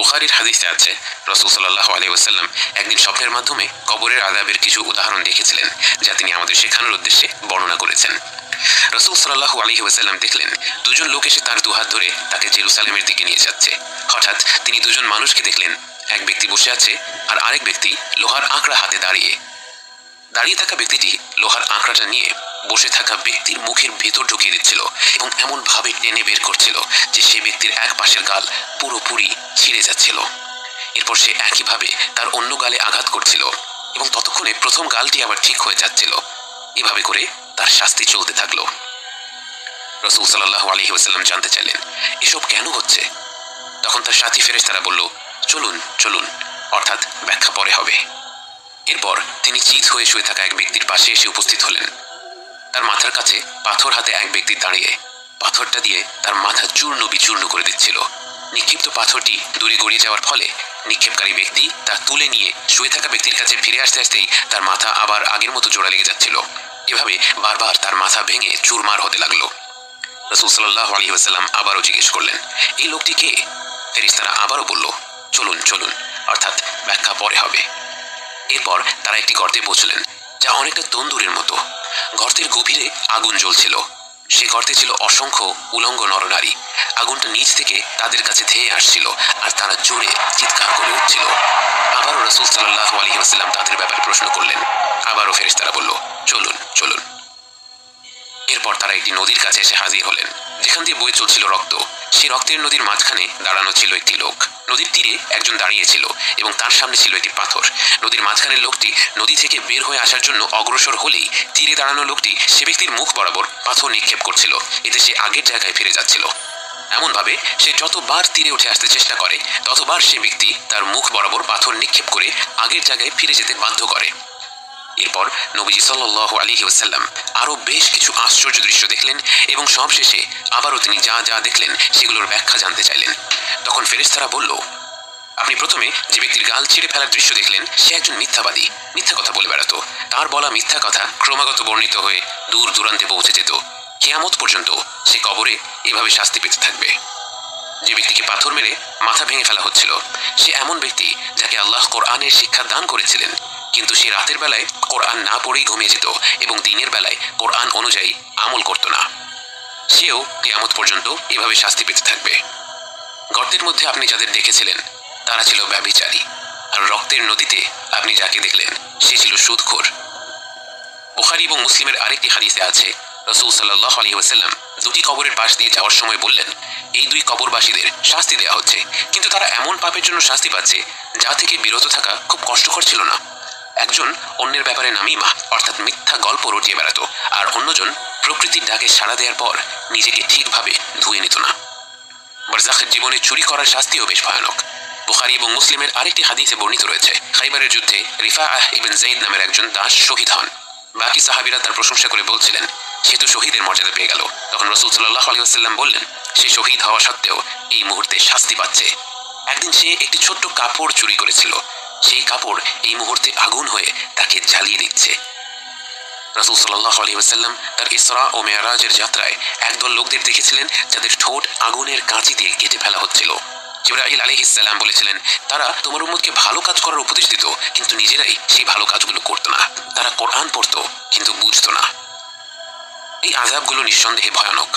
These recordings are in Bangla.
বুখারির হাদিসে আছে, রসুল সাল্লাহ আলহি ওসাল্লাম একদিন স্বপ্নের মাধ্যমে কবরের আদাবের কিছু উদাহরণ দেখেছিলেন, যা তিনি আমাদের শেখানোর উদ্দেশ্যে বর্ণনা করেছেন। রসুল সাল্লাহ আলহি দেখলেন, দুজন লোক এসে তার দুহাত ধরে তাকে জেরুসালেমের দিকে নিয়ে যাচ্ছে। হঠাৎ তিনি দুজন মানুষকে দেখলেন, এক ব্যক্তি বসে আছে আর আরেক ব্যক্তি লোহার আঁকড়া হাতে দাঁড়িয়ে। দাঁড়িয়ে থাকা ব্যক্তিটি লোহার আঁকড়াটা নিয়ে বসে থাকা ব্যক্তির মুখের ভেতর ঢুকিয়ে দিচ্ছিল এবং এমন ভাবে টেনে বের করছিল যে সে ব্যক্তির এক পাশের গাল পুরোপুরি ছিঁড়ে যাচ্ছিল। এরপর সে একইভাবে তার অন্য গালে আঘাত করছিল এবং ততক্ষণে প্রথম গালটি আবার ঠিক হয়ে যাচ্ছিল। এভাবে করে তার শাস্তি চলতে থাকল। রসুল সাল্লাহ আলহি ওসাল্লাম জানতে চাইলেন, এসব কেন হচ্ছে? তখন তার সাথী ফেরেস তারা বলল, চলুন চলুন, অর্থাৎ ব্যাখ্যা পরে হবে। এরপর তিনি চিত হয়ে শুয়ে থাকা এক ব্যক্তির পাশে এসে উপস্থিত হলেন। তার মাথার কাছে পাথর হাতে এক ব্যক্তি দাঁড়িয়ে পাথরটা দিয়ে তার মাথা চূর্ণ বিচূর্ণ করে দিচ্ছিল। নিক্ষিপ্ত পাথরটি দূরে গড়িয়ে যাওয়ার ফলে নিক্ষেপকারী ব্যক্তি তা তুলে নিয়ে শুয়ে থাকা ব্যক্তির কাছে ফিরে আসতে আসতেই তার মাথা আবার আগের মতো জোড়া লেগে যাচ্ছিল। এভাবে বারবার তার মাথা ভেঙে চুরমার হতে লাগল। রসুল সাল্লাহ আলী আসাল্লাম আবারও জিজ্ঞেস করলেন, এই লোকটি কে? ফেরিস্তারা আবারও বলল, চলুন চলুন, অর্থাৎ ব্যাখ্যা পরে হবে। এরপর তারা একটি গর্তে পৌঁছলেন, যা অনেকটা তন্দুরের মতো। গর্তের গভীরে আগুন জ্বলছিল। সে গর্তে ছিল অসংখ্য উলঙ্গ নরনারী। আগুনটা নিচ থেকে তাদের কাছে ধেয়ে আসছিল আর তারা জোরে চিৎকার করে উঠছিল। আবারও রসুল সাল্লাহ আলী আসাল্লাম তাদের ব্যাপারে প্রশ্ন করলেন। আবারও ফেরেশতারা বলল, চলুন চলুন। এরপর তারা একটি নদীর কাছে এসে হাজির হলেন। যেখান দিয়ে বয়ে চলছিল রক্ত। সেই রক্তের নদীর মাঝখানে দাঁড়ানো ছিল একটি লোক। নদীর তীরে একজন দাঁড়িয়েছিল এবং তার সামনে ছিল একটি পাথর। নদীর মাঝখানের লোকটি নদী থেকে বের হয়ে আসার জন্য অগ্রসর হলেই তীরে দাঁড়ানো লোকটি সে ব্যক্তির মুখ বরাবর পাথর নিক্ষেপ করছিল। এতে সে আগের জায়গায় ফিরে যাচ্ছিল। এমনভাবে সে যতবার তীরে উঠে আসতে চেষ্টা করে, ততবার সে ব্যক্তি তার মুখ বরাবর পাথর নিক্ষেপ করে আগের জায়গায় ফিরে যেতে বাধ্য করে। এরপর নবীজি সাল্লাহ আলিহি ওসাল্লাম আরও বেশ কিছু আশ্চর্য দৃশ্য দেখলেন এবং সবশেষে আবারও তিনি যা যা দেখলেন সেগুলোর ব্যাখ্যা জানতে চাইলেন। তখন ফেরেশতারা বলল, আপনি প্রথমে যে ব্যক্তির গাল ছিঁড়ে ফেলার দৃশ্য দেখলেন, সে একজন মিথ্যাবাদী। মিথ্যা কথা বলে বেড়াতো। তার বলা মিথ্যা কথা ক্রমাগত বর্ণিত হয়ে দূর দূরান্তে পৌঁছে যেত। কেয়ামত পর্যন্ত সে কবরে এভাবে শাস্তি পেতে থাকবে। যে ব্যক্তিকে পাথর মেরে মাথা ভেঙে ফেলা হচ্ছিল, সে এমন ব্যক্তি যাকে আল্লাহ কোরআনের শিক্ষা দান করেছিলেন। কিন্তু সে রাতের বেলায় কোরআন না পড়েই ঘুমিয়ে যেত এবং দিনের বেলায় কোরআন অনুযায়ী আমল করত না। সেও কেয়ামত পর্যন্ত এভাবে শাস্তি পেতে থাকবে। গর্তের মধ্যে আপনি যাদের দেখেছিলেন, তারা ছিল ব্যভিচারী। আর রক্তের নদীতে আপনি যাকে দেখলেন, সে ছিল সুদখোর। বুখারি এবং মুসলিমের আরেকটি হাদিসে আছে, রসুল সাল্লাহ আলী ওসাল্লাম দুটি কবরের পাশ দিয়ে যাওয়ার সময় বললেন, এই দুই কবরবাসীদের শাস্তি দেওয়া হচ্ছে, কিন্তু তারা এমন পাপের জন্য শাস্তি পাচ্ছে, যা থেকে বিরত থাকা খুব কষ্টকর ছিল না। একজন অন্যের ব্যাপারে নামিমা অর্থাৎ মিথ্যা গল্প রটিয়ে বেড়াতো, আর অন্যজন প্রকৃতির ডাকে সাড়া দেওয়ার পর নিজেকে ঠিকভাবে ধুয়ে নিত না। বারজাখের জীবনে চুরি করার শাস্তিও বেশ ভয়ানক। বুখারি এবং মুসলিমের আরেকটি হাদিসে বর্ণিত রয়েছে, খাইবারের যুদ্ধে রিফা আহ ইবেন জাইদ নামের একজন দাস শহীদ হন। বাকি সাহাবিরা তার প্রশংসা করে বলছিলেন, সে তো শহীদের মর্যাদা পেয়ে গেল। তখন রসুল সাল্লাহ আলী আসাল্লাম বললেন, সে শহীদ হওয়া সত্ত্বেও এই মুহূর্তে শাস্তি পাচ্ছে। একদিন সে একটি ছোট্ট কাপড় চুরি করেছিল। সেই কাপড় এই মুহূর্তে আগুন হয়ে তাকে জ্বালিয়ে দিচ্ছে। রসুল সাল্লাহ আলী ওসাল্লাম তার ইসরা ও মেয়ারাজের যাত্রায় একদল লোকদের দেখেছিলেন, যাদের ঠোঁট আগুনের কাঁচি দিয়ে কেটে ফেলা হচ্ছিল। জিব্রাহিল আলী ইসাল্লাম বলেছিলেন, তারা তোমার উম্মদকে ভালো কাজ করার উপদেশ দিত, কিন্তু নিজেরাই সেই ভালো কাজগুলো করতো না। তারা কোরআন পড়তো, কিন্তু বুঝতো না। এই আজাবগুলো নিঃসন্দেহে ভয়ানক।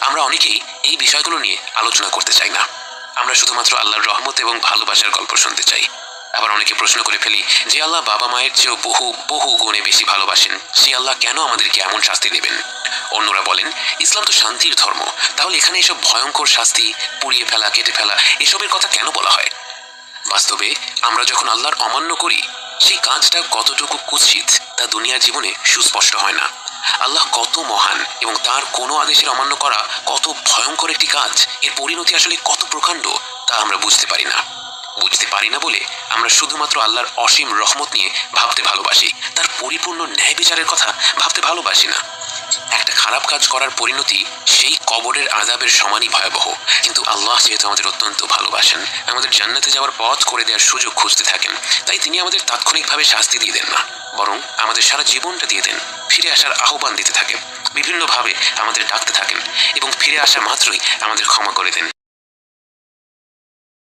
আমরা অনেকেই এই বিষয়গুলো নিয়ে আলোচনা করতে চাই না। আমরা শুধুমাত্র আল্লাহর রহমত এবং ভালোবাসার গল্প শুনতে চাই। আবার অনেকে প্রশ্ন করে ফেলি, যে আল্লাহ বাবা মায়ের চেয়েও বহু বহু গুণে বেশি ভালোবাসেন, সে আল্লাহ কেন আমাদেরকে এমন শাস্তি দেবেন? অন্যরা বলেন, ইসলাম তো শান্তির ধর্ম, তাহলে এখানে এসব ভয়ঙ্কর শাস্তি, পুড়িয়ে ফেলা, কেটে ফেলা, এসবের কথা কেন বলা হয়? বাস্তবে, আমরা যখন আল্লাহর অমান্য করি, সেই কাজটা কতটুকু কুৎসিত, তা দুনিয়ার জীবনে সুস্পষ্ট হয় না। আল্লাহ কত মহান এবং তার কোনো আদেশের অমান্য করা কত ভয়ঙ্কর একটি কাজ, এর পরিণতি আসলে কত প্রকাণ্ড, তা আমরা বুঝতে পারি না। বুঝতে পারি না বলে আমরা শুধুমাত্র আল্লাহর অসীম রহমত নিয়ে ভাবতে ভালোবাসি। তার পরিপূর্ণ ন্যায় বিচারের কথা ভাবতে ভালোবাসি না। একটা খারাপ কাজ করার পরিণতি সেই কবরের আজাবের সমানই ভয়াবহ। কিন্তু আল্লাহ যেহেতু আমাদের অত্যন্ত ভালোবাসেন, আমাদের জান্নাতে যাওয়ার পথ করে দেওয়ার সুযোগ খুঁজতে থাকেন, তাই তিনি আমাদের তাৎক্ষণিকভাবে শাস্তি দিয়ে দেন না, বরং আমাদের সারা জীবনটা দিয়ে দেন। ফিরে আসার আহ্বান দিতে থাকেন বিভিন্নভাবে আমাদের ডাকতে থাকেন এবং ফিরে আসা মাত্রই আমাদের ক্ষমা করে দেন।